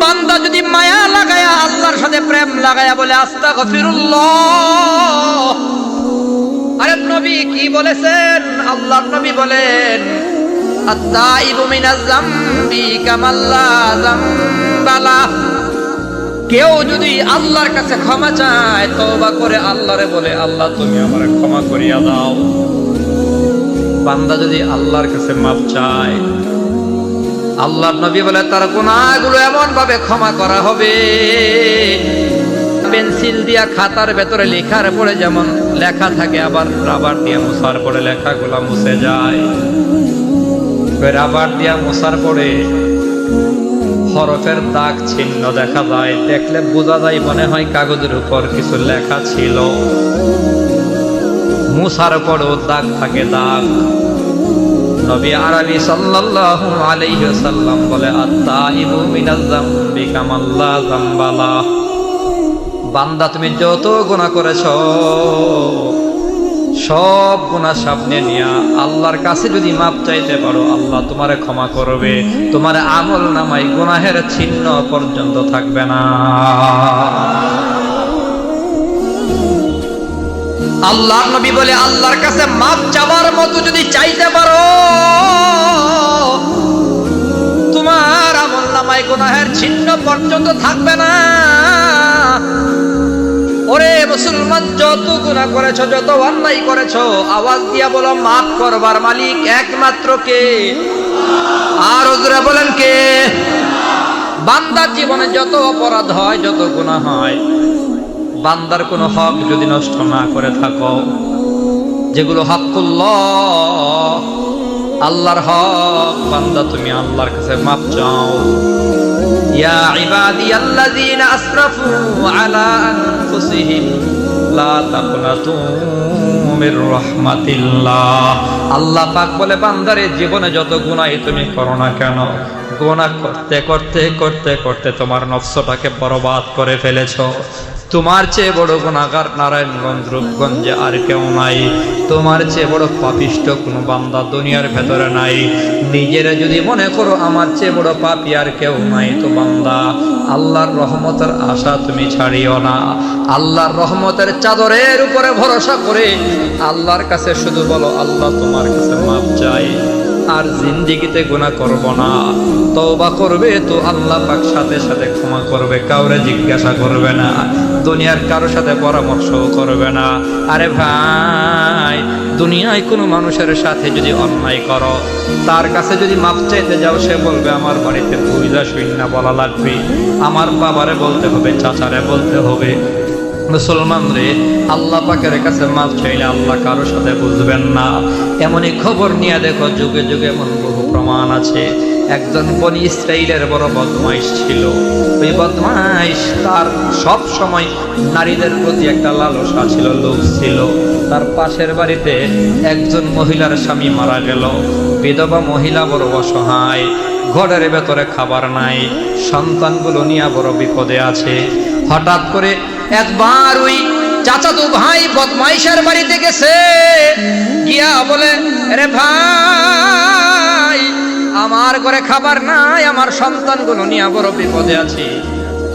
বান্দা যদি মায়া লাগায়া আল্লাহর সাথে প্রেম লাগায়া বলে আরে নবী কি বলেছেন? আল্লাহর নবী বলেন কেউ যদি আল্লাহর কাছে ক্ষমা চায়, তওবা করে আল্লাহরে বলে, আল্লাহ তুমি আমারে ক্ষমা করিয়া দাও। বান্দা যদি আল্লাহর কাছে মাপ চায়, আল্লাহর নবী বলে, তার গুনাহগুলো এমন ভাবে ক্ষমা করা হবে। পেন্সিল দিয়া খাতার ভেতরে লেখার পরে যেমন লেখা থাকে, আবার রাবার দিয়ে মোছার পরে লেখাগুলা মুছে যায়। রাবার দিয়া মোছার পরে হরফের দাগ চিহ্ন দেখা যায়। দেখলে বোঝা যায় মনে হয় কাগজের উপর কিছু লেখা ছিল। মুসার পরেও দাগ থাকে দাগ। নবী আরবি সাল্লাল্লাহু আলাইহি ওয়াসাল্লাম বলে, আত্তাইবু মিনাজ যামবি কামাল্লা যামবালা বান্দা, তুমি যত গুনাহ করেছ, সব গুনাহ সামনে নিয়া আল্লাহর কাছে যদি মাপ চাইতে পারো, আল্লাহ তোমারে ক্ষমা করবে। তোমার আমল নামাই গুনাহের চিহ্ন পর্যন্ত থাকবে না। আল্লাহর নবী বলে, আল্লাহর কাছে মাপ চাওয়ার মতো যদি চাইতে পারো, তোমার আমল নামায় গুনাহের চিহ্ন পর্যন্ত থাকবে না। ওরে মুসলমান, যত গুনাহ করেছ, যত অন্যায় করেছ, আওয়াজ দিয়া বলো, মাফ করবার মালিক একমাত্র কে? আর ওজরা বলেন কে? বান্দার জীবনে যত অপরাধ হয়, যত গুনাহ হয় বান্দার কোনো হক যদি নষ্ট না করে থাকো, যেগুলো হকুল্লাহ, আল্লাহর হক, বান্দা তুমি আল্লাহর কাছে মাপ চাও। ইয়া ইবাদিয়াল্লাযীনা আসরাফু আলা আনফুসিহিম, লা তাকনাতু মির রাহমাতিল্লাহ। আল্লাহ পাক বলে, বান্দারে, জীবনে যত গুনাহ তুমি করো না কেন, গুনাহ করতে করতে করতে করতে তোমার নফসটাকে বরবাদ করে ফেলেছো। তোমার চেয়ে বড় গুণাগার নারায়ণগঞ্জ, রূপগঞ্জে আর কেউ নাই। তোমার চেয়ে বড় পাপিষ্ট কোনো বান্দা দুনিয়ার ভেতরে নাই। নিজেরা যদি মনে করো আমার চেয়ে বড় পাপি আর কেউ নাই তো বান্দা, আল্লাহর রহমতের আশা তুমি ছাড়িও না। আল্লাহর রহমতের চাদরের উপরে ভরসা করে আল্লাহর কাছে শুধু বলো, আল্লাহ তোমার কাছে মাপ চাই আর জিন্দিগিতে গুণা করব না। তওবা করবে তো আল্লাহ পাক সাথে সাথে ক্ষমা করবে, কাউরে জিজ্ঞাসা করবে না। দুনিয়ার কারও সাথে পরামর্শ করবে না। আরে ভাই, দুনিয়ায় কোনো মানুষের সাথে যদি অন্যায় করো, তার কাছে যদি মাপ চাইতে যাও, সে বলবে, আমার বাড়িতে বুঝা শূন্য বলা লাগবে। আমার বাবারে বলতে হবে, চাচারে বলতে হবে। মুসলমান রে আল্লাহ পাকের কাছে মাপ চাইলে আল্লাহ কারোর সাথে বুঝবেন না। এমনই খবর নিয়ে দেখো, যুগে যুগে এমন বহু প্রমাণ আছে। একজন বনি ইসরাইলের বড় বদমাইশ ছিল। ওই বদমাইশ তার সব সময় নারীদের প্রতি একটা লালসা ছিল লোভ ছিল। তার পাশের বাড়িতে একজন মহিলার স্বামী মারা গেল। বিধবা মহিলা বড় অসহায়, ঘরের ভেতরে খাবার নাই, সন্তানগুলো নিয়ে বড় বিপদে আছে। হঠাৎ করে একবার ওই চাচাতো ভাই বদমাইশের বাড়িতে গেছে। গিয়া বলে রে ভাই, আমার ঘরে খাবার নাই, আমার সন্তানগুলো নিয়ে বড় বিপদে আছি।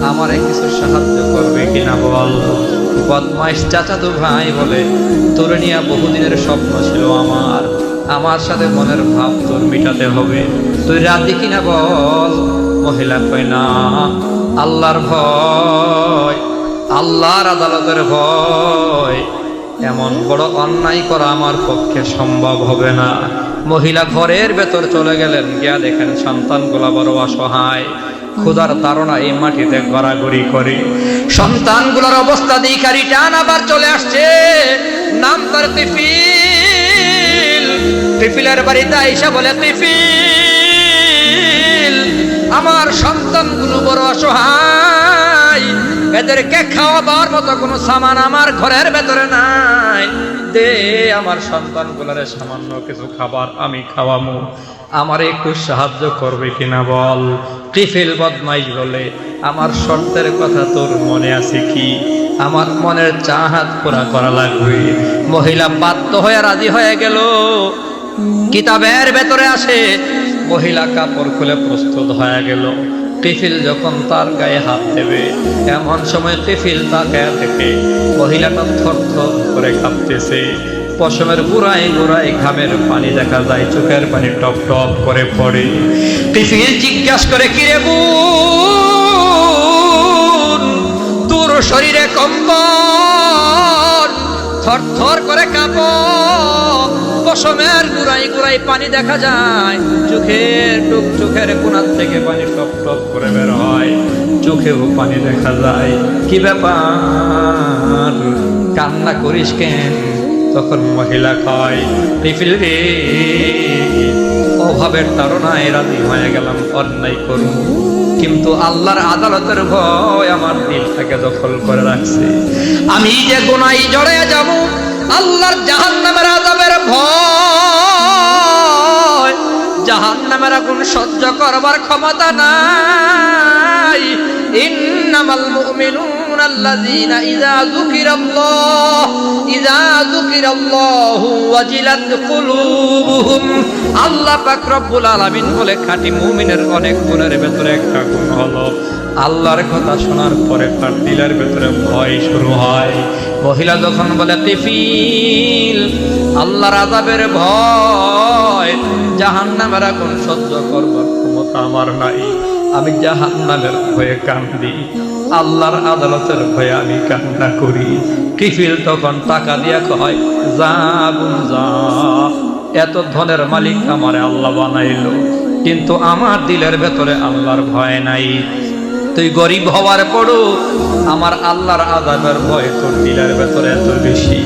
আমারে কিছু সাহায্য করবে কিনা বল? বদমাইশ চাচাতো ভাই বলে, তোর নিয়ে বহুদিনের স্বপ্ন ছিল আমার। আমার সাথে মনের ভাব তোর মিটাতে হবে। তুই রাতে কিনা বল? মহিলা কয়, না, আল্লাহর ভয়। আল্লাহর আদালতের ভয় এমন বড় অন্যায় করা আমার পক্ষে সম্ভব হবে না। মহিলা ঘরের ভেতর চলে গেলেন, গিয়া দেখেন সন্তানগুলা বড় অসহায়। ক্ষুধার তারা এই মাটিতে গড়াগড়ি করে। সন্তানগুলোর অবস্থা দিকারি টান আবার চলে আসছে। নাম তার তিফিল। তিফিলের বাড়িতে আইসা বলে, তিফিল, আমার সন্তানগুলো বড় অসহায়। এদেরকে খাওয়াবার মতো কোনো সামান আমার ঘরের ভেতরে নাই? দে আমার সন্তানগুলোর সামান্য কিছু খাবার আমি খাওয়ামু। আমার একটু সাহায্য করবে কিনা বল? টিফিল বদমাইশ বলে, আমার শর্তের কথা তোর মনে আছে কি? আমার মনের চাহাত পুরা করা লাগবে। মহিলা বাধ্য হয়ে রাজি হয়ে গেল। কিতাবের ভেতরে আসে, মহিলা কাপড় খুলে প্রস্তুত হয়ে গেল। টিফিল যখন তার গায়ে হাত দেবে, এমন সময় টিফিল তাকে দেখে। মহিলাটা থর থর করে কাঁপতেছে। পশমের গুড়ায় গুড়ায় ঘামের পানি দেখা যায়, চোখের পানি টপ টপ করে পড়ে। টিফিল জিজ্ঞাসা করে কিরে বোন? তোর শরীরে কম্পন থর থর করে কাঁপ। পশমের গুড়াই গুড়াই পানি দেখা যায়। চোখের টুক চোখের কোনার থেকে পানি টপ টপ করে বের হয়। চোখেও পানি দেখা যায়। কি ব্যাপার? কান্না করিস কেন? তখন মহিলা কয় টিফিল রে, অভাবের তাড়নায় রাজি হয়ে গেলাম, অন্যায় করুন। কিন্তু আল্লাহর আদালতের ভয় আমার দিলটাকে দখল করে রাখছে। আমি যে গোনাই জড়ে যাব আল্লাহর জাহান নামের আদাবের ভয়। জাহান নামের আগুন সহ্য করবার ক্ষমতা নাই। ইন্নামাল মুমিনুন আল্লাযীনা ইযা যুকিরাল্লাহ, ইযা যুকিরাল্লাহু ওয়াজিলাত কুলুবুহুম। আল্লাহ পাক রব্বুল আলামিন বলে, খাঁটি মুমিনের অনেক গুণের ভেতরে একটা গুণ হলো, আল্লাহর কথা শোনার পরে তার দিলের ভেতরে ভয় শুরু হয়। মহিলা যখন বলে, তিফিল, আল্লাহর আযাবের ভয়, জাহান্নামের আগুন সহ্য করবার ক্ষমতা আমার নাই। আমি জাহান্নামের ভয়ে কান্দি, আল্লাহর আদালতের ভয়ে আমি কান্না করি। কিফিল তখন টাকা দিয়া কয়, যা গুন যা। এত ধনের মালিক আমারে আল্লাহ বানাইলো, কিন্তু আমার দিলের ভেতরে আল্লাহর ভয় নাই। তুই গরিব হওয়ার পরও আমার আল্লাহর আজাবের ভয় তোর দিলের ভেতরে এত বেশি।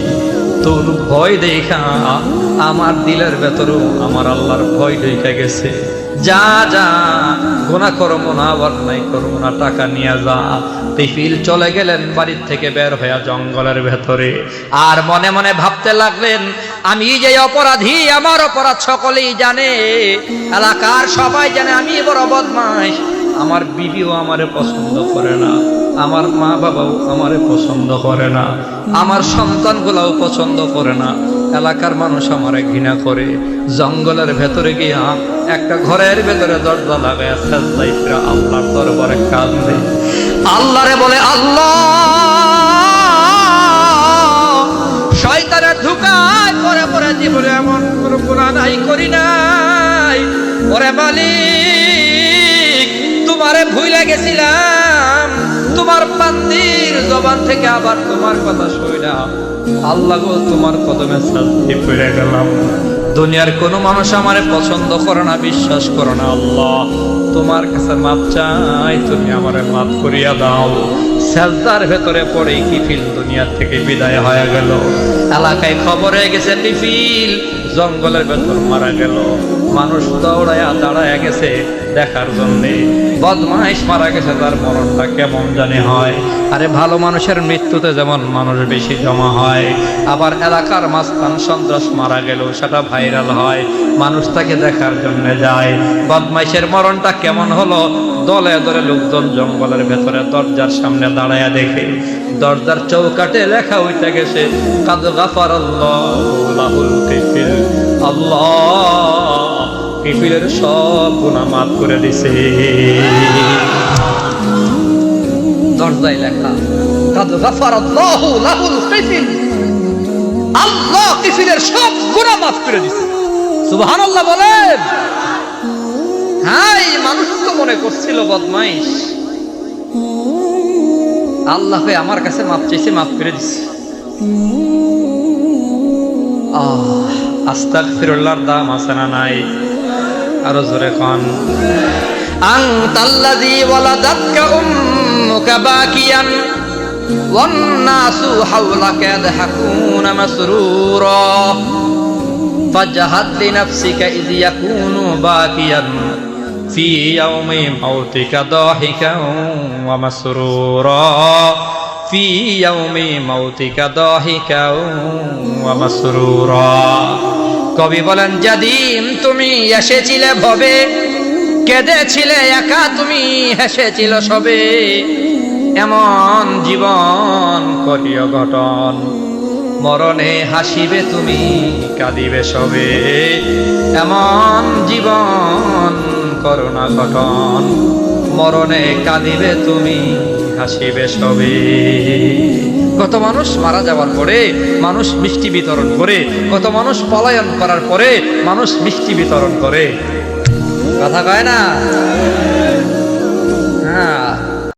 তোর ভয় দেখা আমার দিলের ভেতরেও আমার আল্লাহর ভয় দেখা গেছে। যা যা গোনা করব না নাই করব না টাকা নিয়ে যা। তিফিল চলে গেলেন বাড়ির থেকে বের হয়ে জঙ্গলের ভেতরে। আর মনে মনে ভাবতে লাগলেন, আমি যে অপরাধী, আমার অপরাধ সকলেই জানে। এলাকার সবাই জানে আমি বড় বদমাস আমার বিবিও আমারে পছন্দ করে না। আমার মা বাবাও আমারে পছন্দ করে না। আমার সন্তানগুলাও পছন্দ করে না। এলাকার মানুষ আমারে ঘৃণা করে। জঙ্গলের ভেতরে গিয়া একটা ঘরের ভেতরে দরজা সাজদাইফরা আল্লাহর দরবারে কাজ দেয় আল্লাহরে বলে, আল্লাহ, শয়তানের ধুকায় পরে পরে জীবনে এমন কোনো গুণা নাই, করি নাই। মালিক তোমারে ভুলে গেছিলাম। তোমার বান্দির জবান থেকে আবার তোমার কথা শুইনা আল্লাহ গো, তোমার কদমে শাস্তি পড়ে গেলাম। দুনিয়ার কোনো মানুষ আমারে পছন্দ করে না, বিশ্বাস করে না, আল্লাহ। তোমার কাছে মাপ চাই, তুমি আমারে মাপ করিয়া দাও। সেজদার ভেতরে পড়ে কিফিল দুনিয়া থেকে বিদায় হয়ে গেল? এলাকায় খবর হয়ে গেছে, টিফিল জঙ্গলের ভেতর মারা গেল। মানুষ দৌড়ায়া দাঁড়ায়া গেছে দেখার জন্যে। বদমাইশ মারা গেছে তার মরণটা কেমন জানি হয়। আরে ভালো মানুষের মৃত্যুতে যেমন মানুষ বেশি জমা হয়, আবার এলাকার মাঝখান সন্ত্রাস মারা গেল সেটা ভাইরাল হয়। মানুষ তাকে দেখার জন্য যায়। বদমাইশের মরণটা কেমন হলো? দলে দলে লোকজন জঙ্গলের ভেতরে দরজার সামনে দাঁড়ায়া দেখে। দরজার চৌকাটে লেখা হইতে গেছে, কাদ গাফার আল্লাহুল কিফিল। আল্লাহ! কিফিলের সব গুনাহ মাফ করে দিছে। দরজায় লেখা, কাদ গাফার আল্লাহু লাহুল কিফিল আল্লাহ কিফিলের সব গুনাহ মাফ করে দিছে। সুবহানাল্লাহ বলেন হাই মানুষ তো মনে করছিল বদমাইশ। আল্লাহ আমার কাছে মাপ চাইছে মাফ করে দিছে। আস্তাক ফিরুল্লাহর দাম আছে না নাই? আরো জোরে কন আং তাল্লাযী ওয়ালাদাতকা উম্মুকা বাকিয়ান والناس حولك يضحكون مسرورا فاجهد لنفسك إذ يكون باكيا في يوم موتك ضاحكا ومسرورا في يوم موتك ضاحكا ومسرورا কবি বলেন যাদিম তুমি এসেছিলে ভবে, কেঁদেছিলে একা তুমি, হেসেছিল সবে। এমন জীবন করিও ঘটন মরণে হাসিবে তুমি, কাঁদিবে সবে। এমন জীবন করোনা গঠন, মরণে কাঁদিবে তুমি হাসিবে সবে কত মানুষ মারা যাওয়ার পরে মানুষ মিষ্টি বিতরণ করে, কত মানুষ পলায়ন করার পরে মানুষ মিষ্টি বিতরণ করে। কথা কয় না?